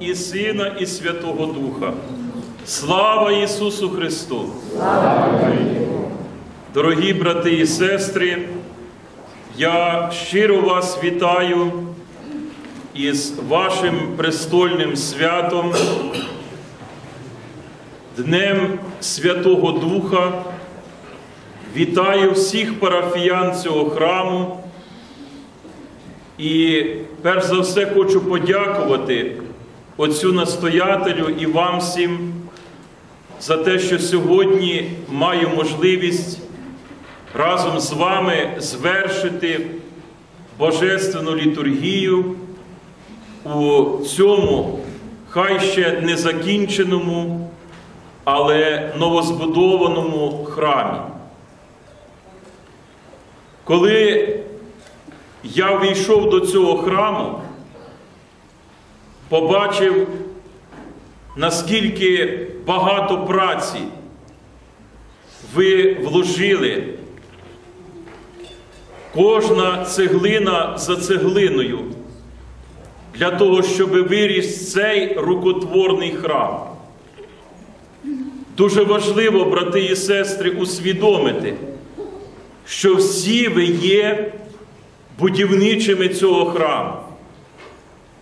і Сина, і Святого Духа. Слава Ісусу Христу! Дорогі брати і сестри, я щиро вас вітаю із вашим престольним святом, Днем Святого Духа. Вітаю всіх парафіян цього храму. І перш за все хочу подякувати отцю настоятелю і вам всім за те, що сьогодні маю можливість разом з вами звершити божественну літургію у цьому хай ще не закінченому, але новозбудованому храмі. Коли я війшов до цього храму, побачив, наскільки багато праці ви вложили. Кожна цеглина за цеглиною для того, щоб виріс цей рукотворний храм. Дуже важливо, брати і сестри, усвідомити, що всі ви є будівничими цього храму.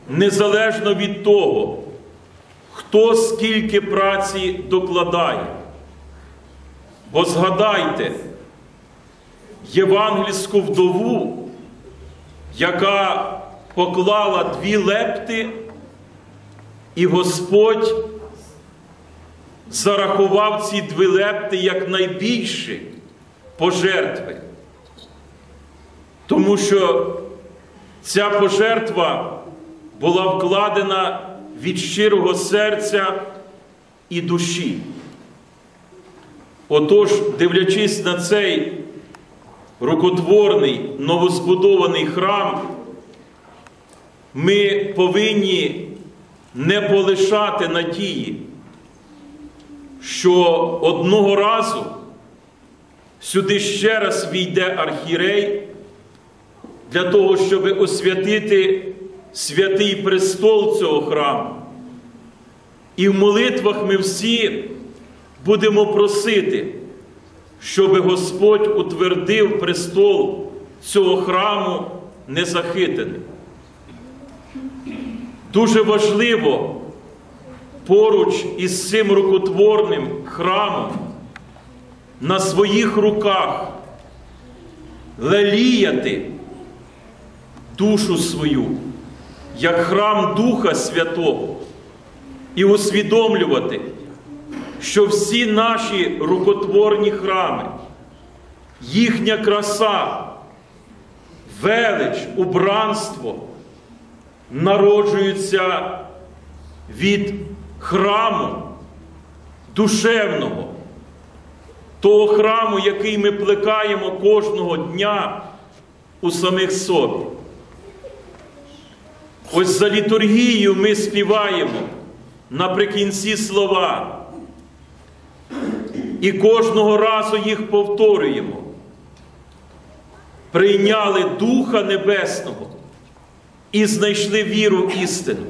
Незалежно від того, хто скільки праці докладає. Бо згадайте євангельську вдову, яка поклала дві лепти, і Господь зарахував ці дві лепти як найбільші пожертви. Тому що ця пожертва була вкладена від щирого серця і душі. Отож, дивлячись на цей рукотворний новозбудований храм, ми повинні не полишати надії, що одного разу сюди ще раз війде архірей для того, щоб освятити святий престол цього храму. І в молитвах ми всі будемо просити, щоб Господь утвердив престол цього храму незахитаним. Дуже важливо поруч із цим рукотворним храмом на своїх руках леліяти душу свою, як храм Духа Святого, і усвідомлювати, що всі наші рукотворні храми, їхня краса, велич, убранство народжуються від храму душевного, того храму, який ми плекаємо кожного дня у самих собі. Ось за літургією ми співаємо наприкінці слова. І кожного разу їх повторюємо. Прийняли Духа Небесного і знайшли віру істину.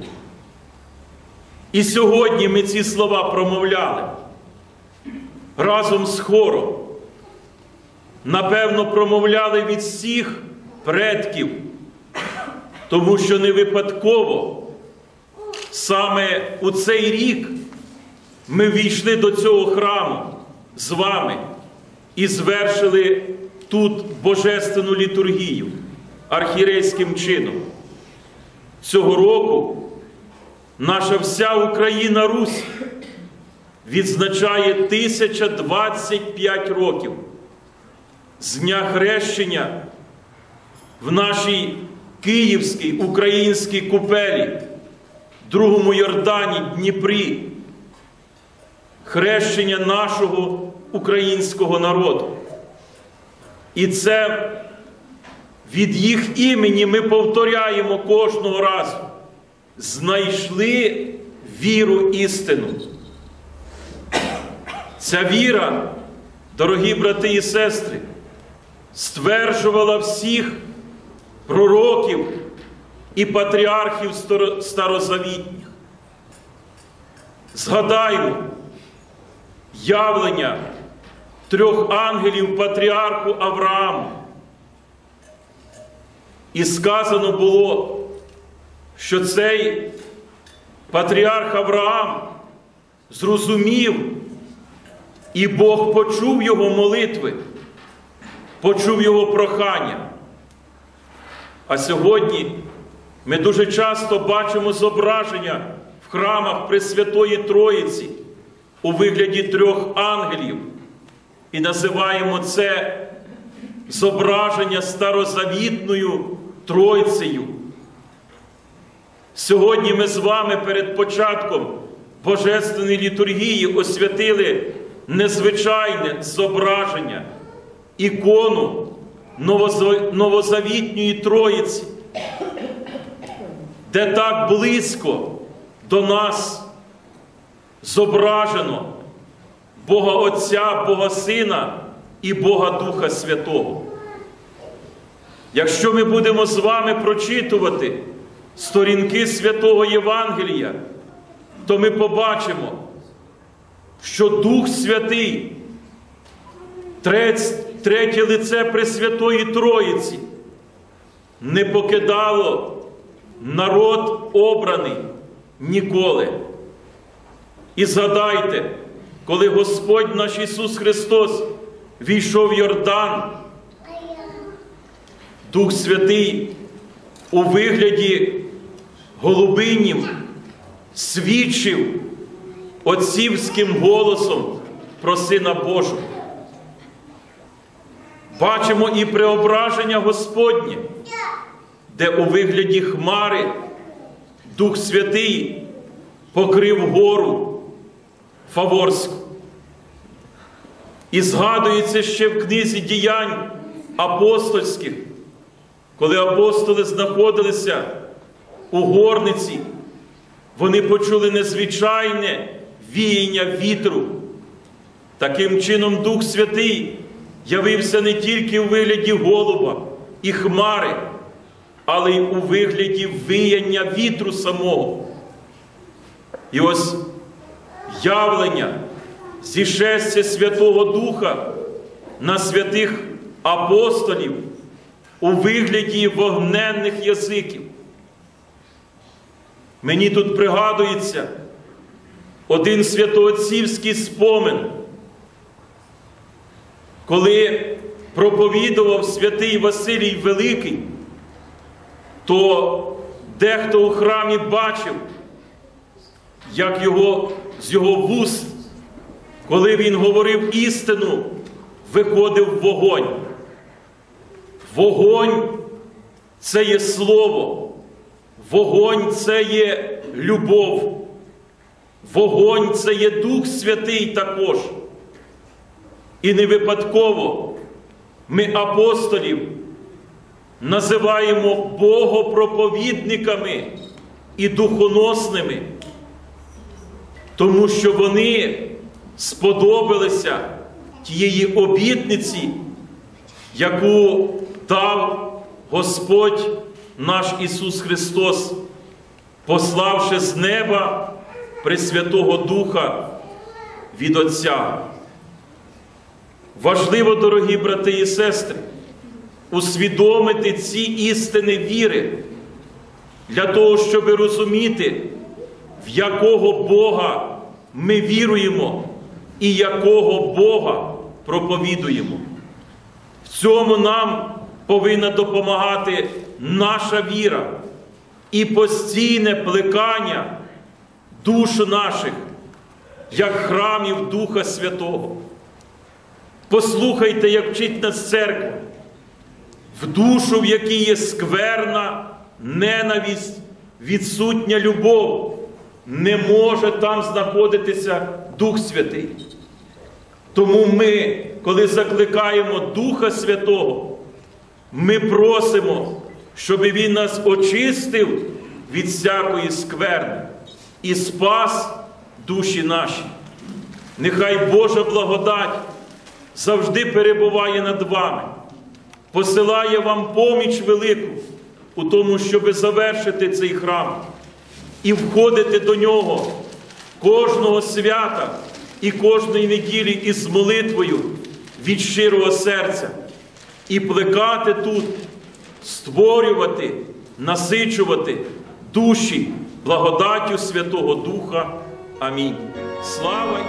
І сьогодні ми ці слова промовляли разом з хором. Напевно, промовляли від всіх предків, тому що не випадково саме у цей рік ми війшли до цього храму з вами і звершили тут божественну літургію архірейським чином. Цього року наша вся Україна Русь відзначає 1025 років з дня хрещення в нашій Київській українській купелі, другому Йордані Дніпрі, хрещення нашого українського народу. І це від їх імені ми повторяємо кожного разу. Знайшли віру істину. Ця віра, дорогі брати і сестри, стверджувала всіх пророків і патріархів старозавітніх. Згадаймо явлення трьох ангелів патріарху Аврааму. І сказано було, що цей патріарх Авраам зрозумів, і Бог почув його молитви, почув його прохання. А сьогодні ми дуже часто бачимо зображення в храмах Пресвятої Троїці у вигляді трьох ангелів і називаємо це зображення старозавітною Тройцею. Сьогодні ми з вами перед початком Божественної літургії освятили незвичайне зображення, ікону новозавітньої Троїці, де так близько до нас зображено Бога Отця, Бога Сина і Бога Духа Святого. Якщо ми будемо з вами прочитувати сторінки святого Євангелія, то ми побачимо, що Дух Святий, третє лице Пресвятої Троїці, не покидало народ обраний ніколи. І згадайте, коли Господь наш Ісус Христос війшов в Йордан, Дух Святий у вигляді голубинів свідчив отцівським голосом про Сина Божого. Бачимо і преображення Господнє, де у вигляді Хмари Дух Святий покрив гору Фаворську. І згадується ще в книзі діянь апостольських, коли апостоли знаходилися у горниці, вони почули незвичайне віяння вітру. Таким чином, Дух Святий явився не тільки у вигляді голуба і хмари, але й у вигляді вияння вітру самого. І ось явлення зішестя Святого Духа на святих апостолів у вигляді вогненних язиків. Мені тут пригадується один святоотцівський спомин, коли проповідував святий Василій Великий, то дехто у храмі бачив, як його з його вуст, коли він говорив істину, виходив вогонь. Вогонь це є слово, вогонь це є любов, вогонь це є Дух Святий також. І не випадково ми апостолів називаємо богопроповідниками і духоносними, тому що вони сподобалися тієї обітниці, яку дав Господь наш Ісус Христос, пославши з неба Пресвятого Духа від Отця. Важливо, дорогі брати і сестри, усвідомити ці істини віри для того, щоб розуміти, в якого Бога ми віруємо і якого Бога проповідуємо. В цьому нам повинна допомагати наша віра і постійне плекання душ наших, як храмів Духа Святого. Послухайте, як вчить нас церква, в душу, в якій є скверна ненависть, відсутня любов, не може там знаходитися Дух Святий. Тому ми, коли закликаємо Духа Святого, ми просимо, щоб Він нас очистив від всякої скверни і спас душі наші. Нехай Божа благодать завжди перебуває над вами, посилає вам поміч велику у тому, щоб завершити цей храм і входити до нього кожного свята і кожної неділі із молитвою від щирого серця і плекати тут, створювати, насичувати душі благодаттю Святого Духа. Амінь. Слава!